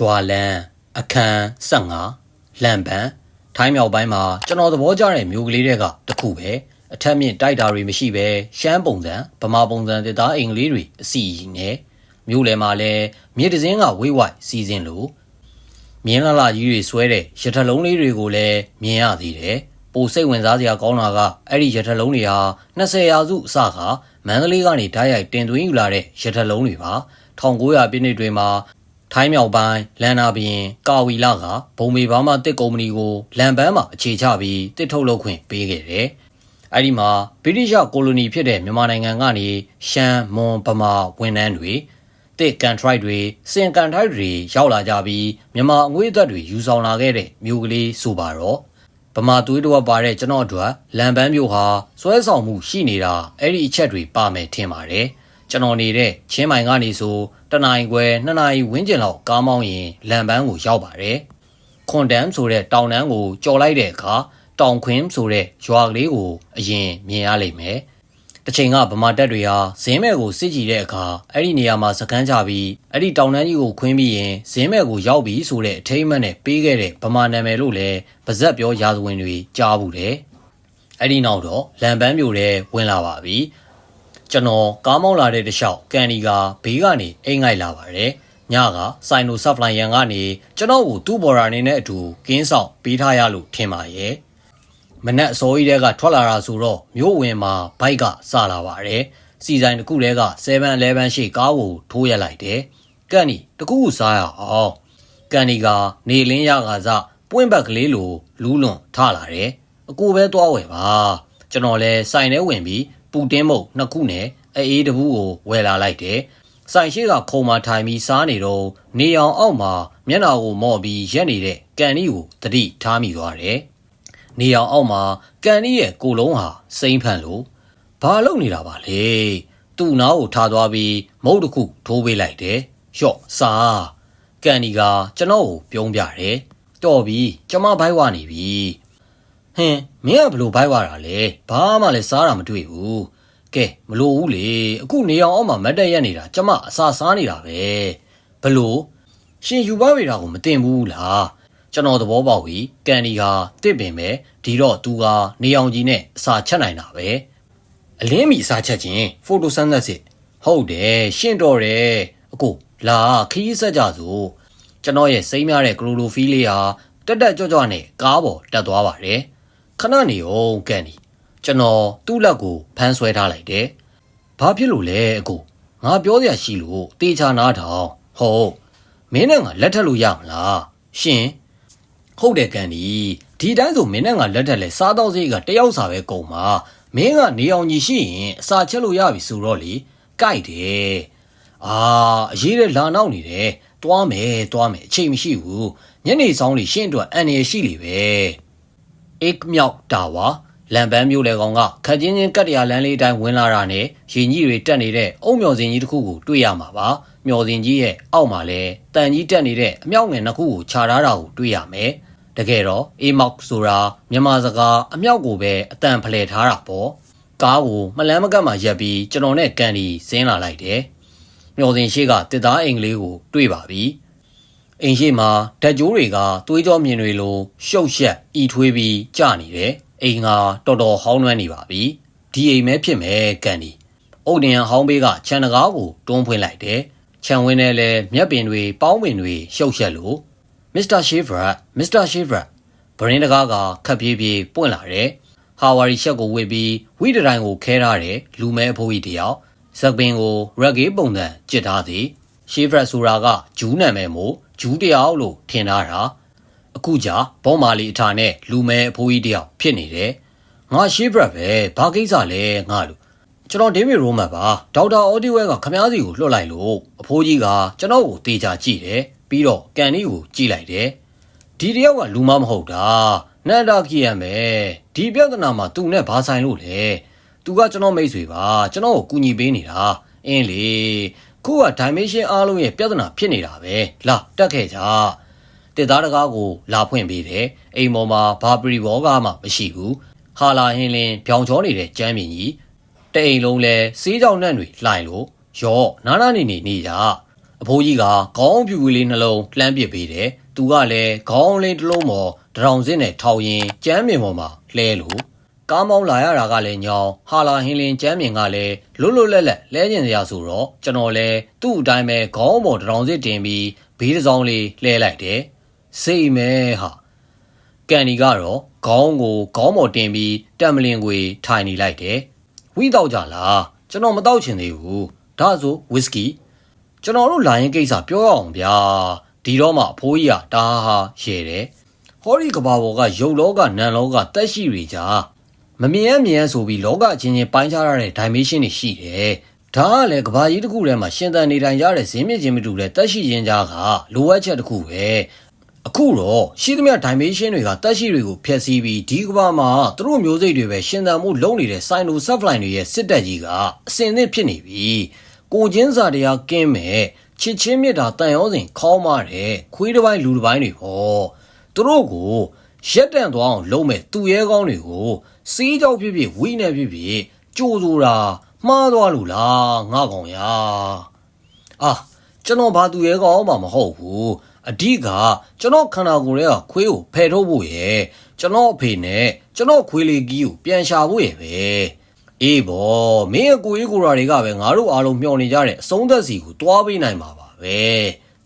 ရွာလန်းအခန်း15လမ်းပန်းထိုင်းမြောက်ပိုင်းမှာကျွန်တော်သဘောကျတဲ့မျိုးကလေးတွေကတစ်ခုပဲအထက်မြင့်တိုက်တာတွေမရှိပဲရှမ်းပုံစံဗမာပုံစံတစ်သားအိမ်ကလေးတွေအစီအီနဲ့မျိုးလယ်မှာလည်းမြေတစင်းကဝိဝိုက်စီစဉ်လို့မြင်းလာလာကြီးတွေဆွဲတဲ့ရထလုံးလေးတွေကိုလည်းမြင်ရသေးတယ်ပိုစိတ်ဝင်စားစရာကောင်းတာကအဲ့ဒီရထလုံးတွေဟာ20ရာစုအစကမန္တလေးကနေဓာတ်ရိုက်တင်သွင်းယူလာတဲ့ရထလုံးတွေပါ1900ပြည့်နှစ်တွေမှာ ထိုင်းမြောက်ပိုင်းလန်နာဘရင်ကာဝီလာကဘုံမေဘာမတစ်ကုမ္ပဏီကိုလန်ပန်းမှာအခြေချပြီးတစ်ထုတ်လုပ်ခွင့်ပေးခဲ့တယ်။အဲဒီမှာဗြိတိရှကိုလိုနီဖြစ်တဲ့မြန်မာနိုင်ငံကနေရှမ်းမွန်ဗမာဝန်ထမ်းတွေတစ်ကန်ထရိုက်တွေစင်ကန်ထရိုက်တွေရောက်လာကြပြီးမြန်မာအငွေ့အသက်တွေယူဆောင်လာခဲ့တဲ့မျိုးကလေးဆိုပါတော့ဗမာသွေးတော်ပါတဲ့ကျွန်တော်တို့လန်ပန်းမျိုးဟာစွဲဆောင်မှုရှိနေတာအဲ့ဒီအချက်တွေပါမယ်ထင်ပါတယ်။ ကျွန်တော်နေတဲ့ချင်းမိုင်ကနေဆိုတနင်္ဂနွေနှစ်နာရီဝန်းကျင်လောက်ကားမောင်းရင်လန်ပန်းကိုရောက်ပါတယ်။ခွန်တန်ဆိုတဲ့တောင်တန်းကိုကြော်လိုက်တဲ့အခါတောင်ခွင်းဆိုတဲ့ရွာကလေးကိုအရင်မြင်ရလိမ့်မယ်။တစ်ချိန်ကဗမာတပ်တွေဟာဇင်းမဲ့ကိုစစ်ကြည့်တဲ့အခါအဲ့ဒီနေရာမှာစကန်းချပြီးအဲ့ဒီတောင်တန်းကြီးကိုခွင်းပြီးရင်ဇင်းမဲ့ကိုရောက်ပြီဆိုတဲ့အထိမ်းအမှတ်နဲ့ပေးခဲ့တဲ့ဗမာနာမည်လို့လည်းပါဇက်ပြောရာဇဝင်တွေကြားဘူးတယ်။အဲ့ဒီနောက်တော့လန်ပန်းမျိုးတွေဝင်လာပါပြီ။ ကျွန်တော်ကားမောင်းလာတဲ့တခြားကန်ဒီကဘေးကနေအိမ်ငိုက်လာပါတယ်ညကစိုင်နိုဆပ်လိုင်ယန်ကနေကျွန်တော်ကိုသူ့ဘော်ရာနေနဲ့အတူကင်းဆောင်ပေးထားရလို့ထင်ပါရဲ့မနက်အစောကြီးတဲကထွက်လာတာဆိုတော့မြို့ဝင်မှာဘိုက်ကစလာပါတယ်စီဆိုင်တစ်ခုတည်းက7-11ရှိကားကိုထိုးရလိုက်တယ်ကန်ဒီတကူစားရအောင်ကန်ဒီကနေလင်းရကစားပွင့်ဘက်ကလေးလိုလူးလွန်ထလာတယ်အကိုပဲသွားဝယ်ပါကျွန်တော်လဲစိုင်ထဲဝင်ပြီး ပူတင်းမုတ်နှစ်ခုနဲ့အေးတဘူးကိုဝယ်လာလိုက်တယ်။ဆိုင်ရှိကခုံမာထိုင်ပြီးစားနေတော့နေအောင်အောက်မှာမျက်နှာကိုမော့ပြီးရက်နေတဲ့ကန်နီကိုတတိထားမိသွားတယ်။နေအောင်အောက်မှာကန်နီရဲ့ကိုလုံးဟာစိမ့်ဖန်လို့ဘာလုပ်နေတာပါလဲ။သူ့နားကိုထားသွားပြီးမုတ်တစ်ခုထိုးပေးလိုက်တယ်။လျှော့စားကန်နီကကျွန်တော်ကိုပြုံးပြတယ်။တော်ပြီကျမဘိုက်ဝနေပြီ။ ဟင်မင်းကဘလို့ဘိုက်ဝါတာလဲဘာမှလည်းစားတာမတွေ့ဘူးကဲမလို့ဘူးလေအခုနေအောင်အောက်မှာမတ်တက်ရက်နေတာကျမအစာစားနေတာပဲဘလို့ရှင်ယူပါဝေတာကိုမတင်ဘူးလားကျွန်တော်သဘောပေါက်ပြီကန်ဒီဟာတစ်ပင်ပဲဒီတော့သူကနေအောင်ကြီးနဲ့အစာချက်နိုင်တာပဲအလင်းမီအစာချက်ချင်းဖိုတိုဆန်းသက်စစ်ဟုတ်တယ်ရှင့်တော်တယ်အကိုလာခီးဆက်ကြစို့ကျွန်တော်ရဲ့စိမ့်များတဲ့ကလိုလိုဖီးလေးဟာတက်တက်ကြွကြွနဲ့ကားပေါ်တက်သွားပါတယ် ခဏနေအောင်ကန်ဒီကျွန်တော်သူ့လက်ကိုဖမ်းဆွဲထားလိုက်တယ်ဘာဖြစ်လို့လဲအကိုငါပြောစရာရှိလို့တေချာနားထောင်ဟုတ်မင်းနဲ့ငါလက်ထပ်လို့ရမလားရှင်ဟုတ်တယ်ကန်ဒီဒီတိုင်းဆိုမင်းနဲ့ငါလက်ထက်လဲစားတော့စိတ်ကတယောက်စာပဲကုန်ပါမင်းကနေအောင်ကြီးရှိရင်အစာချက်လို့ရပြီဆိုတော့လေကြိုက်တယ်အာအရေးတဲ့လာနောက်နေတယ်တွားမယ်တွားမယ်အချိန်မရှိဘူးညနေဆောင်လေးရှင်းအတွက်အန်ရရှိလေပဲ အိတ်မြောက်တာဝါလံပန်းမျိုးလေကောင်ကခက်ချင်းချင်းကတ်တရာလမ်းလေးတိုင်းဝင်လာတာနဲ့ရင်ကြီးတွေတက်နေတဲ့အုံမျော်စင်ကြီးတစ်ခုကိုတွေ့ရမှာပါမျော်စင်ကြီးရဲ့အောက်မှာလဲတန်ကြီးတက်နေတဲ့အမြောက်ငယ်နှစ်ခုကိုခြာထားတာကိုတွေ့ရမယ်တကယ်တော့အေမောက်ဆိုတာမြန်မာစကားအမြောက်ကိုပဲအတန်ဖလှယ်ထားတာပေါ့ကားကိုမလန်းမကတ်မှရက်ပြီးကျွန်တော်နဲ့ကန်ဒီဆင်းလာလိုက်တယ်မျော်စင်ရှိကတစ်သားအိမ်ကလေးကိုတွေ့ပါပြီ အိမ်ရှိမှာဓာတ်ကြိုးတွေကသွေးကြောမြင်တွေလိုရှုပ်ရှက်ဤထွေးပြီးကျနေတယ်အိမ်ကတော်တော်ဟောင်းနှွမ်းနေပါပြီဒီအိမ်မဲဖြစ်မယ်ကန်ဒီအုတ်တင်ဟောင်းဘေးကခြံတကားကိုတွန်းဖွင့်လိုက်တယ်ခြံဝင်းထဲလဲမြက်ပင်တွေပေါင်းပင်တွေရှုပ်ရှက်လို့မစ္စတာရှေးဗရာမစ္စတာရှေးဗရာဗရင်းတကားကခပ်ပြေးပြေးပွင့်လာတယ်ဟာဝါရီရှက်ကိုဝစ်ပြီးဝိတတိုင်းကိုခဲထားတယ်လူမဲအဖိုးကြီးတယောက်ဇက်ပင်ကိုရက်ဂေးပုံစံကြစ်ထားသည်ရှေးဗရာဆိုတာကဂျူးနာမည်မို့ ဂျူးတယောက်လို့ထင်ထားတာအခုကြဘောမာလီအထာနဲ့လူမဲအဖိုးကြီးတယောက်ဖြစ်နေတယ်ငါရှေးဘရက်ပဲဘာကိစ္စလဲငါလို့ကျွန်တော်ဒေးဗစ်ရိုမတ်ပါဒေါက်တာအော်ဒီဝဲကခမားစီကိုလွှတ်လိုက်လို့အဖိုးကြီးကကျွန်တော်ကိုတေချာကြည့်တယ်ပြီးတော့ကန်နီကိုကြည့်လိုက်တယ်ဒီတယောက်ကလူမမဟုတ်တာနန္ဒာကီယံပဲဒီပြဿနာမှာသူနဲ့ဘာဆိုင်လို့လဲသူကကျွန်တော်မိတ်ဆွေပါကျွန်တော်ကိုကူညီပေးနေတာအင်းလေ ခုက dimension အားလုံးရဲ့ပြဿနာဖြစ်နေတာပဲလာတက်ခဲ့ကြတစ်သားတကားကိုလာဖွင့်ပေးတယ်အိမ်ပေါ်မှာဘာပရီဘောကမှမရှိဘူးဟာလာဟင်းလင်းပြောင်ချောနေတဲ့ကျမ်းမြင်ကြီးတအိမ်လုံးလဲစေးကြောင်နှံ့တွေလှိုင်လို့ရောနားနာနေနေနေကြအဖိုးကြီးကခေါင်းပြူဝေးလေးနှလုံးလှမ်းပစ်ပေးတယ်သူကလည်းခေါင်းလေးတစ်လုံးပေါ်တရောင်စင်းနဲ့ထောက်ရင်ကျမ်းမြင်ပေါ်မှာလှဲလို့ ကားမောင်းလာရတာကလည်းညောင်းဟာလာဟင်းလင်းကျမ်းမြင်ကလည်းလွတ်လွတ်လပ်လပ်လဲကျင်စရာဆိုတော့ကျွန်တော်လည်းသူ့အတိုင်းပဲခေါင်းပေါ်တရောင်စင်းတင်ပြီးဘေးတစ်စောင်းလေးလှဲလိုက်တယ်စိတ်မဲဟာကန်ဒီကတော့ခေါင်းကိုခေါင်းပေါ်တင်ပြီးတက်မလင်ကိုထိုင်နေလိုက်တယ်ဝိတော့ကြလားကျွန်တော်မတော့ချင်သေးဘူးဒါဆိုဝစ်ကီကျွန်တော်တို့လာရင်ကိစ္စပြောရအောင်ဗျာဒီတော့မှအဖိုးကြီးကဒါဟာရဲတယ်ဟောဒီကဘာပေါ်ကရုပ်လောကနံလောကတက်ရှိတွေကြာ မမြင်ရမြင်ရဆိုပြီးလောကအချင်းချင်းပိုင်းခြားရတဲ့ dimension တွေရှိတယ်ဒါကလည်းကဘာကြီးတစ်ခုထဲမှာရှင်သန်နေထိုင်ကြတဲ့ဇင်းမြင့်ချင်းမတူတဲ့တက်ရှိချင်းကြားကလိုအပ်ချက်တစ်ခုပဲအခုတော့ရှိသမျှ dimension တွေကတက်ရှိတွေကိုဖျက်ဆီးပြီးဒီကဘာမှာသူတို့မျိုးစိတ်တွေပဲရှင်သန်မှုလုပ်နေတဲ့ sino subline တွေရဲ့စစ်တပ်ကြီးကအစင်သင့်ဖြစ်နေပြီကိုချင်းစာတရားကင်းမဲ့ချစ်ချင်းမြတ်တာတန်ရောစဉ်ခေါင်းမတဲ့ခွေးတစ်ပိုင်းလူတစ်ပိုင်းတွေဟောသူတို့ကို ရက်တန့်သွားအောင်လုပ်မဲ့သူရဲကောင်းတွေကိုစီးကြောက်ဖြစ်ဖြစ်ဝိနေဖြစ်ဖြစ်ကြိုးဆိုတာမှားသွားလို့လားငါကောင်ရာအာကျွန်တော်ဘာသူရဲကောင်းမှမဟုတ်ဘူးအဓိကကျွန်တော်ခန္ဓာကိုယ်ရဲ့ခွေးကိုဖယ်ထုတ်ဖို့ရယ်ကျွန်တော်အဖေနဲ့ကျွန်တော်ခွေးလေးကြီးကိုပြန်ရှာဖို့ရယ်ပဲအေးဘောမင်းအကိုကြီးကိုရာတွေကပဲငါတို့အားလုံးမျှော်နေကြတဲ့အဆုံးသက်စီကိုတွားပေးနိုင်မှာပါပဲ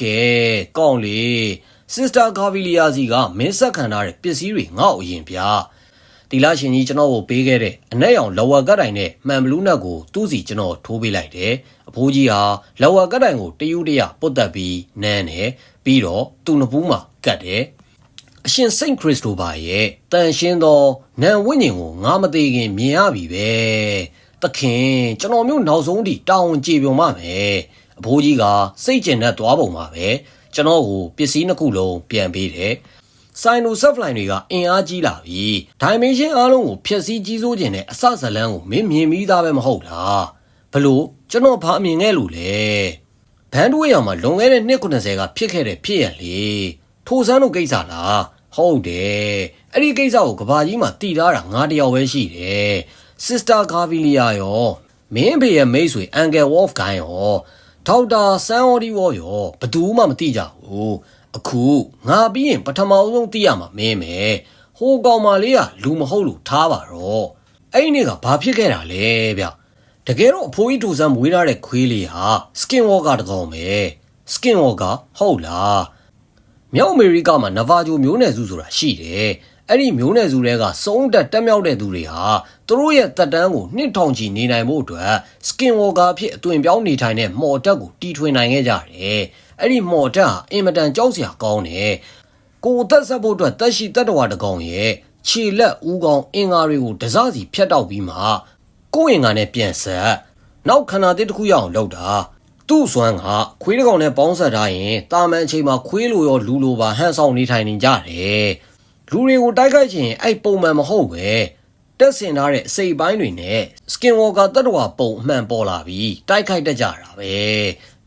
ကဲကောင်းလေ စစ္စတာကာဗီလီယာစီကမင်းဆက်ခံထားတဲ့ပစ္စည်းတွေငါ့အရင်ပြတီလာရှင်ကြီးကျွန်တော်ကိုပေးခဲ့တဲ့အနက်ရောင်လော်ဝါကတ်တိုင်နဲ့မှန်ဘလူးနက်ကိုသူ့စီကျွန်တော်ထိုးပေးလိုက်တယ်အဖိုးကြီးဟာလော်ဝါကတ်တိုင်ကိုတယူးတရပုတ်တက်ပြီးနန်းတယ်ပြီးတော့သူ့နဖူးမှာကတ်တယ်အရှင်စိန့်ခရစ်စတိုဘာရဲ့တန်ရှင်းသောနံဝိညာဉ်ကိုငါမသေးခင်မြင်ရပြီပဲသခင်ကျွန်တော်မျိုးနောက်ဆုံးထိတောင်းကြည်ပြုံပါမယ်အဖိုးကြီးကစိတ်ကျင်နဲ့သွားပုံပါပဲ ကျွန်တော်ကိုပစ္စည်းနှစ်ခုလုံးပြန်ပေးတယ်ဆိုင်နိုဆက်ဖလိုင်းတွေကအင်အားကြီးလာပြီဒိုင်မင်ရှင်အားလုံးကိုဖျက်ဆီးကြီးစိုးခြင်းနဲ့အစဇလန်းကိုမင်းမြင်ပြီးသားပဲမဟုတ်လားဘလို့ကျွန်တော်ဘာအမြင်ခဲ့လို့လဲဘန်ဒွေးရောင်မှာလွန်ခဲ့တဲ့နှစ်90ကဖြစ်ခဲ့တဲ့ဖြစ်ရလေထိုစန်းတို့ကိစ္စလားဟုတ်တယ်အဲ့ဒီကိစ္စကိုကဘာကြီးမှာတည်ထားတာငါတယောက်ပဲရှိတယ်စစ်စတာဂါဗီလီယာရောမင်းဖေရဲ့မိတ်ဆွေအန်ဂယ်ဝေါ့ဖ်ဂိုင်းရော ဒေါက်တာဆန်အော်ဒီဝေါ်ရောဘသူမှမသိကြဘူးအခုငါပြီးရင်ပထမဆုံးသိရမှာမင်းမယ်ဟိုကောင်မလေးကလူမဟုတ်လို့ထားပါတော့အဲ့ဒီနေ့ကဘာဖြစ်ခဲ့တာလဲဗျတကယ်တော့အဖိုးကြီးဒူဆန်မွေးထားတဲ့ခွေးလေးဟာစကင်ဝေါ်ကတကောင်ပဲစကင်ဝေါ်ကဟုတ်လားမြောက်အမေရိကမှာနဗာဂျိုမျိုးနယ်စုဆိုတာရှိတယ် အဲ့ဒီမျိုးနယ်စုတွေကစုံတက်တက်မြောက်တဲ့သူတွေဟာသူတို့ရဲ့တက်တန်းကိုနှစ်ထောင်ချီနေနိုင်ဖို့အတွက်စကင်ဝေါ်ကာအဖြစ်အသွင်ပြောင်းနေထိုင်တဲ့မော်တက်ကိုတီထွင်နိုင်ခဲ့ကြတယ်အဲ့ဒီမော်တက်ဟာအင်မတန်ကြောက်စရာကောင်းတယ်ကိုသက်ဆက်ဖို့အတွက်တက်ရှိတက်တော်တကောင်ရဲ့ခြေလက်ဦးကောင်အင်္ဂါတွေကိုတစားစီဖြတ်တောက်ပြီးမှကိုယ့်အင်္ဂါနဲ့ပြန်ဆက်နောက်ခန္ဓာတစ်ခုရအောင်လုပ်တာသူ့စွမ်းကခွေးတစ်ကောင်နဲ့ပေါင်းဆက်ထားရင်တာမန်အချိန်မှာခွေးလိုရောလူလိုပါဟန်ဆောင်နေထိုင်နေကြတယ် လူတွေကိုတိုက်ခိုက်ခြင်းအဲ့ပုံမှန်မဟုတ်ပဲတက်ဆင်ထားတဲ့အစိပ်ပိုင်းတွေနဲ့ skin walker တတ္တဝါပုံအမှန်ပေါ်လာပြီးတိုက်ခိုက်တတ်ကြတာပဲ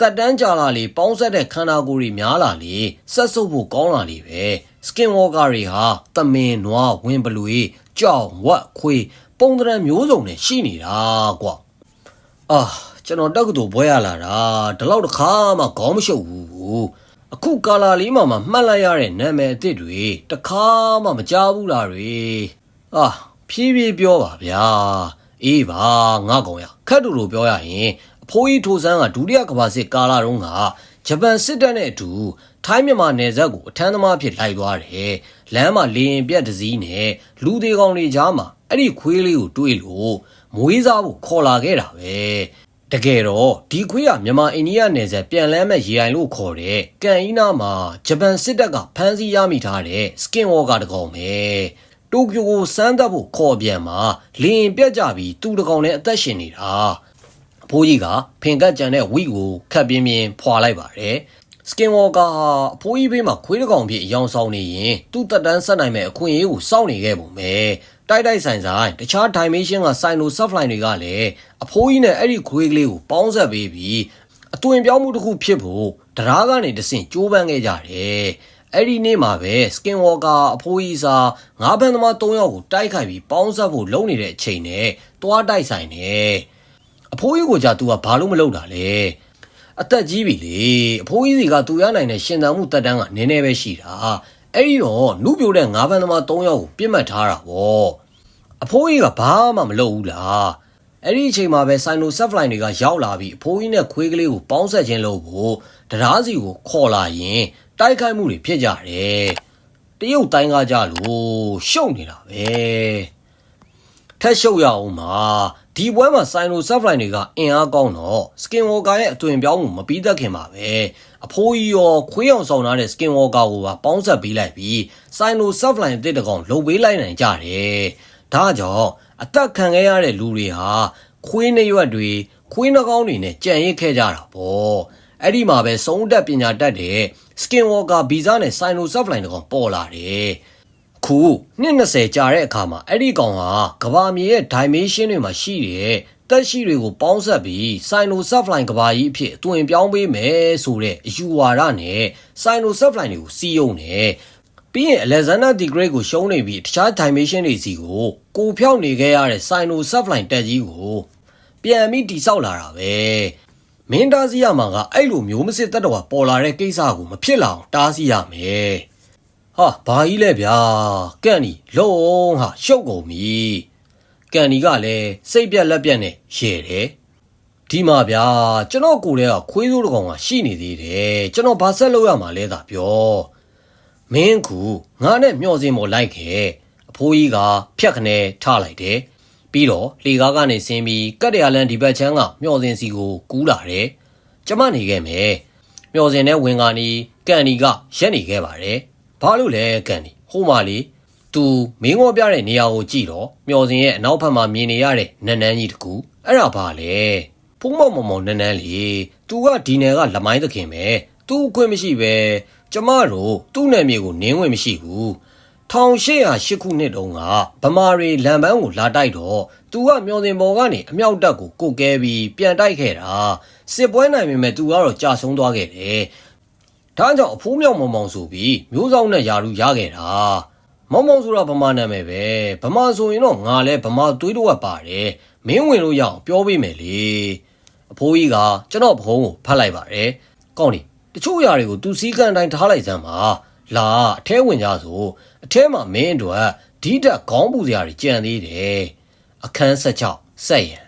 တက်တန်းကြလာလေပေါင်းဆက်တဲ့ခန္ဓာကိုယ်တွေများလာလေဆက်စုပ်ဖို့ကောင်းလာလေပဲ skin walker တွေဟာတမင်နွားဝင်ပလွေကြောင်ဝက်ခွေးပုံသဏ္ဍာန်မျိုးစုံနဲ့ရှိနေတာကွာအာကျွန်တော်တက္ကသိုလ်ဘွဲရလာတာဒီလောက်တစ်ခါမှခေါင်းမရှုပ်ဘူး အခုကာလာလေးမှာမှမှတ်လိုက်ရတဲ့နာမည်အစ်စ်တွေတခါမှမကြားဘူးလားတွေအာဖြည်းဖြည်းပြောပါဗျာအေးပါငါကောင်ရခက်တူတူပြောရရင်အဖိုးကြီးထိုဆန်းကဒုတိယကမ္ဘာစစ်ကာလာတုန်းကဂျပန်စစ်တပ်နဲ့အတူထိုင်းမြန်မာနယ်စပ်ကိုအထမ်းသမားဖြစ်လိုက်သွားတယ်။လမ်းမှာလေရင်ပြက်တစည်းနဲ့လူသေးကောင်တွေကြားမှာအဲ့ဒီခွေးလေးကိုတွေးလို့မွေးစားဖို့ခေါ်လာခဲ့တာပဲ။ တကယ်တော့ဒီခွေးကမြန်မာအိန္ဒိယနယ်စပ်ပြန်လမ်းမဲ့ရေအိုင်လို့ခေါ်တဲ့ကန်အီနာမှာဂျပန်စစ်တပ်ကဖမ်းဆီးရမိထားတဲ့စကင်ဝေါ်ကတကောင်ပဲ။တိုကျိုကိုစမ်းသပ်ဖို့ခေါ်ပြန်မှာလေရင်ပြက်ကြပြီးသူတကောင်နဲ့အသက်ရှင်နေတာ။အဖိုးကြီးကဖင်ကတ်ကြံတဲ့ဝိကိုခတ်ပြင်းပြင်းဖွာလိုက်ပါတယ်စကင်ဝေါ်ကာဟာအဖိုးကြီးဘေးမှာခွေးတစ်ကောင်ဖြစ်အယောင်ဆောင်နေရင်သူ့တက်တန်းဆက်နိုင်မဲ့အခွင့်အရေးကိုစောင့်နေခဲ့ပုံပဲ တိုက်တိုက်ဆိုင်ဆိုင်တခြား dimension က sino subline တွေကလည်းအဖိုးကြီးနဲ့အဲ့ဒီခွေးကလေးကိုပေါင်းဆက်ပေးပြီးအသွင်ပြောင်းမှုတစ်ခုဖြစ်ဖို့တရားကနေတဆင့်ကြိုးပမ်းခဲ့ကြတယ်အဲ့ဒီနေ့မှာပဲ skin walker အဖိုးကြီးစာငါးဘန်းသမား၃ယောက်ကိုတိုက်ခိုက်ပြီးပေါင်းဆက်ဖို့လုပ်နေတဲ့အချိန်နဲ့တွားတိုက်ဆိုင်နေအဖိုးကြီးကကြာ तू ကဘာလို့မလုပ်တာလဲအသက်ကြီးပြီလေအဖိုးကြီးစီကသူရနိုင်တဲ့ရှင်သန်မှုတက်တန်းကနည်းနည်းပဲရှိတာ အဲ့ဒီတော့နုပြိုတဲ့ငါးပန်းသမား၃ယောက်ကိုပြစ်မှတ်ထားတာဗောအဖိုးကြီးကဘာမှမလုပ်ဘူးလားအဲ့ဒီအချိန်မှာပဲဆိုင်နိုဆက်ဖလိုင်းတွေကရောက်လာပြီးအဖိုးကြီးနဲ့ခွေးကလေးကိုပေါင်းဆက်ခြင်းလို့ဖို့တရားစီကိုခေါ်လာရင်တိုက်ခိုက်မှုတွေဖြစ်ကြတယ်တရုတ်တိုင်းကကြလို့ရှုပ်နေတာပဲထက်ရှုပ်ရအောင်မှာဒီပွဲမှာဆိုင်နိုဆက်ဖလိုင်းတွေကအင်အားကောင်းတော့စကင်ဝေါ်ကာရဲ့အသွင်ပြောင်းမှုမပြီးတတ်ခင်ပါပဲ အဖိုးကြီးရောခွေးအောင်ဆောင်ထားတဲ့စကင်ဝေါ်ကာကိုပါပေါင်းဆက်ပေးလိုက်ပြီးဆိုင်နိုဆက်ဖလိုင်းတစ်တကောင်လုံပေးလိုက်နိုင်ကြတယ်ဒါကြောင့်အသက်ခံခဲ့ရတဲ့လူတွေဟာခွေးနှရွက်တွေခွေးနှကောင်းတွေနဲ့ကြံရစ်ခဲ့ကြတာပေါ့အဲ့ဒီမှာပဲစုံတက်ပညာတတ်တဲ့စကင်ဝေါ်ကာဗီဇနဲ့ဆိုင်နိုဆက်ဖလိုင်းတကောင်ပေါ်လာတယ်ခုနှစ်20ကြာတဲ့အခါမှာအဲ့ဒီကောင်ဟာကဘာမြေရဲ့ dimension တွေမှာရှိတဲ့ တက်ရှိတွေကိုပေါင်းဆက်ပြီး Sino Subline ကဘာကြီးအဖြစ်အသွင်ပြောင်းပေးမယ်ဆိုတဲ့အယူဝါဒနဲ့ Sino Subline တွေကိုစီးယုံတယ်ပြီးရင် Alexander the Great ကိုရှုံးနေပြီးတခြား dimension တွေစီကိုကိုဖြောက်နေခဲ့ရတဲ့ Sino Subline တက်ကြီးကိုပြန်ပြီးတိဆောက်လာတာပဲမင်းတားစီရမှာကအဲ့လိုမျိုးမစစ်တက်တော်ပေါ်လာတဲ့ကိစ္စကိုမဖြစ်လာအောင်တားစီရမယ်ဟာဘာကြီးလဲဗျာကန့်နီလုံးဟာရှုပ်ကုန်ပြီ ကန့်နီကလည်းစိတ်ပြက်လက်ပြက်နဲ့ရဲတယ်ဒီမှာဗျာကျွန်တော်ကိုယ်တည်းကခွေးစိုးတစ်ကောင်ကရှိနေသေးတယ်ကျွန်တော်ဘာဆက်လုပ်ရမှာလဲသာပြောမင်းကူငါနဲ့မျောစင်ပေါ်လိုက်ခဲ့အဖိုးကြီးကဖြတ်ခနဲထားလိုက်တယ်ပြီးတော့လေကားကနေဆင်းပြီးကတ်တရလန်ဒီဘက်ချမ်းကမျောစင်စီကိုကူးလာတယ်ကျမနေခဲ့မယ်မျော်စင်တဲ့ဝင်ကာနီကန်နီကရက်နေခဲ့ပါတယ်။ဘာလို့လဲကန်နီဟိုမှာလေ သူမင်းငေါ်ပြတဲ့နေရာကိုကြည့်တော့မျော်စင်ရဲ့အနောက်ဘက်မှာမြင်နေရတဲ့နန်းနန်းကြီးတကူအဲ့ဒါဘာလဲဖုံးမောင်မောင်မောင်နန်းနန်းလေသူကဒီနယ်ကလမိုင်းသခင်ပဲသူ့အခွင့်မရှိပဲကျမတို့သူ့နယ်မြေကိုနင်းဝင်မရှိဘူး1808ခုနှစ်တုန်းကဗမာတွေလမ်းပန်းကိုလာတိုက်တော့သူကမျောစင်ပေါ်ကနေအမြောက်တပ်ကိုကုတ်ကဲပြီးပြန်တိုက်ခဲ့တာစစ်ပွဲနိုင်ပေမဲ့သူကတော့ကြာဆုံးသွားခဲ့တယ်ဒါကြောင့်အဖိုးမြောက်မောင်မောင်ဆိုပြီးမျိုးဆောင်နဲ့ယာလူရခဲ့တာ မောင်မောင်ဆိုတာဗမာနာမည်ပဲဗမာဆိုရင်တော့ငါလဲဗမာသွေးတော့ပါတယ်မင်းဝင်လို့ရအောင်ပြောပေးမယ်လေအဖိုးကြီးကကျွန်တော်ဘုံကိုဖတ်လိုက်ပါတယ်ကောင်းနေတချို့ຢာတွေကိုသူစည်းကမ်းတိုင်းထားလိုက်စမ်းပါလာအထဲဝင်ကြဆိုအထဲမှာမင်းအတွက်ဒီတက်ခေါင်းပူစရာတွေကြံသေးတယ်အခန်း16ဆက်ရန်